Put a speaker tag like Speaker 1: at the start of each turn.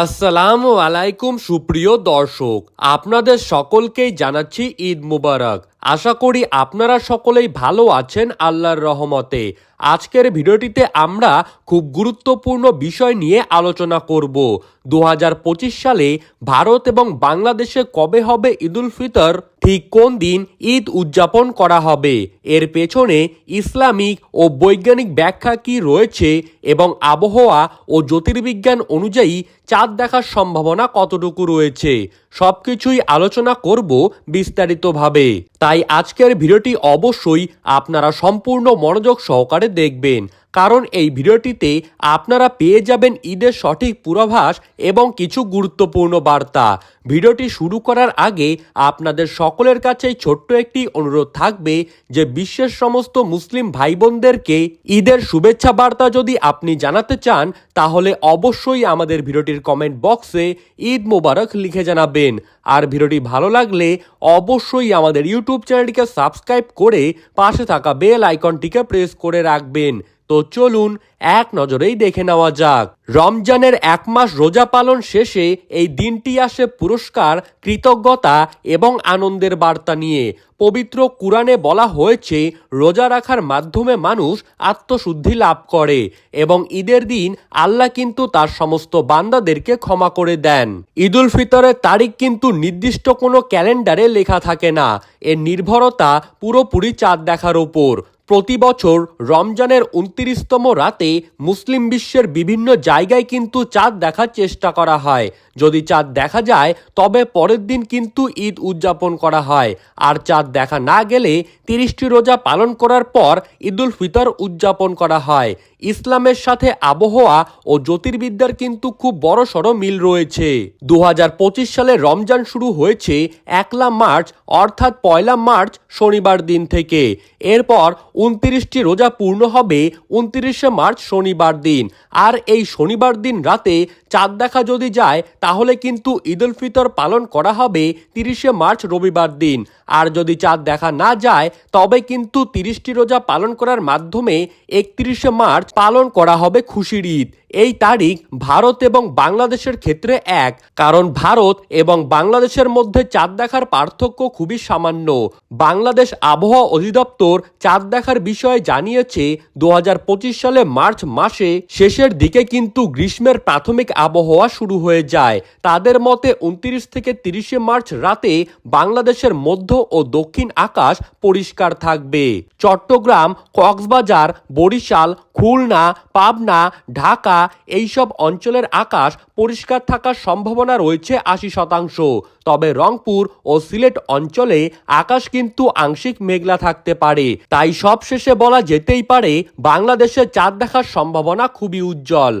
Speaker 1: আসসালামু আলাইকুম সুপ্রিয় দর্শক আপনাদের সকলকেই জানাচ্ছি ঈদ মুবারক। আশা করি আপনারা সকলেই ভালো আছেন আল্লাহর রহমতে। আজকের ভিডিওটিতে আমরা খুব গুরুত্বপূর্ণ বিষয় নিয়ে আলোচনা করব। দু হাজার পঁচিশ সালে ভারত এবং বাংলাদেশে কবে হবে ঈদুল ফিতর? ঠিক কোন দিন ঈদ উদযাপন করা হবে? এর পেছনে ইসলামিক ও বৈজ্ঞানিক ব্যাখ্যা কি রয়েছে? এবং আবহাওয়া ও জ্যোতির্বিজ্ঞান অনুযায়ী চাঁদ দেখার সম্ভাবনা কতটুকু রয়েছে? সবকিছুই আলোচনা করব বিস্তারিতভাবে। তাই আজকের ভিডিওটি অবশ্যই আপনারা সম্পূর্ণ মনোযোগ সহকারে দেখবেন। কারণ এই ভিডিওটিতে আপনারা পেয়ে যাবেন ঈদের সঠিক পূর্বাভাস এবং কিছু গুরুত্বপূর্ণ বার্তা। ভিডিওটি শুরু করার আগে আপনাদের সকলের কাছেই ছোট্ট একটি অনুরোধ থাকবে যে বিশ্বের সমস্ত মুসলিম ভাই বোনদেরকে ঈদের শুভেচ্ছা বার্তা যদি আপনি জানাতে চান, তাহলে অবশ্যই আমাদের ভিডিওটির কমেন্ট বক্সে ঈদ মোবারক লিখে জানাবেন। আর ভিডিওটি ভালো লাগলে অবশ্যই আমাদের ইউটিউব চ্যানেলটিকে সাবস্ক্রাইব করে পাশে থাকা বেল আইকনটিকে প্রেস করে রাখবেন। তো চলুন এক নজরেই দেখে নেওয়া যাক। রমজানের এক মাস রোজা পালন শেষে এই দিনটি আসে পুরস্কার, কৃতজ্ঞতা এবং আনন্দের বার্তা নিয়ে। পবিত্র কুরআনে বলা হয়েছে, রোজা রাখার মাধ্যমে মানুষ আত্মশুদ্ধি লাভ করে এবং ঈদের দিন আল্লাহ কিন্তু তার সমস্ত বান্দাদেরকে ক্ষমা করে দেন। ঈদুল ফিতরের তারিখ কিন্তু নির্দিষ্ট কোনো ক্যালেন্ডারে লেখা থাকে না। এর নির্ভরতা পুরোপুরি চাঁদ দেখার ওপর। প্রতি বছর রমজানের উনত্রিশতম রাতে মুসলিম বিশ্বের বিভিন্ন জায়গায় কিন্তু চাঁদ দেখার চেষ্টা করা হয়। যদি চাঁদ দেখা যায়, তবে পরের দিন কিন্তু ঈদ উদযাপন করা হয়। আর চাঁদ দেখা না গেলে তিরিশটি রোজা পালন করার পর ঈদুল ফিতর উদযাপন করা হয়। ইসলামের সাথে আবহাওয়া ও জ্যোতির্বিদ্যার কিন্তু খুব বড় সড়ো মিল রয়েছে। দু হাজার পঁচিশ সালে রমজান শুরু হয়েছে একলা মার্চ, অর্থাৎ পয়লা মার্চ শনিবার দিন থেকে। এরপর উনত্রিশটি রোজা পূর্ণ হবে উনত্রিশে মার্চ শনিবার দিন। আর এই শনিবার দিন রাতে চাঁদ দেখা যদি যায়, তাহলে কিন্তু ঈদুল ফিতর পালন করা হবে তিরিশে মার্চ রবিবার দিন। আর যদি চাঁদ দেখা না যায়, তবে কিন্তু তিরিশটি রোজা পালন করার মাধ্যমে একত্রিশে মার্চ পালন করা হবে খুশির ঈদ। এই তারিখ ভারত এবং বাংলাদেশের ক্ষেত্রে এক, কারণ ভারত এবং বাংলাদেশের মধ্যে চাঁদ দেখার পার্থক্য খুবই সামান্য। বাংলাদেশ আবহাওয়া অধিদপ্তর চাঁদ দেখার বিষয়ে জানিয়েছে দু হাজার পঁচিশ সালে মার্চ মাসে শেষের দিকে কিন্তু গ্রীষ্মের প্রাথমিক আবহাওয়া শুরু হয়ে যায়। তাদের মতে উনত্রিশ থেকে তিরিশে মার্চ রাতে বাংলাদেশের মধ্য ও দক্ষিণ আকাশ পরিষ্কার থাকবে। চট্টগ্রাম, কক্সবাজার, বরিশাল, খুলনা, পাবনা, ঢাকা এইসব অঞ্চলের আকাশ পরিষ্কার থাকার সম্ভাবনা রয়েছে আশি শতাংশ। তবে রংপুর ও সিলেট অঞ্চলে আকাশ কিন্তু আংশিক মেঘলা থাকতে পারে। তাই সবশেষে বলা যেতেই পারে বাংলাদেশে চাঁদ দেখার সম্ভাবনা খুবই উজ্জ্বল।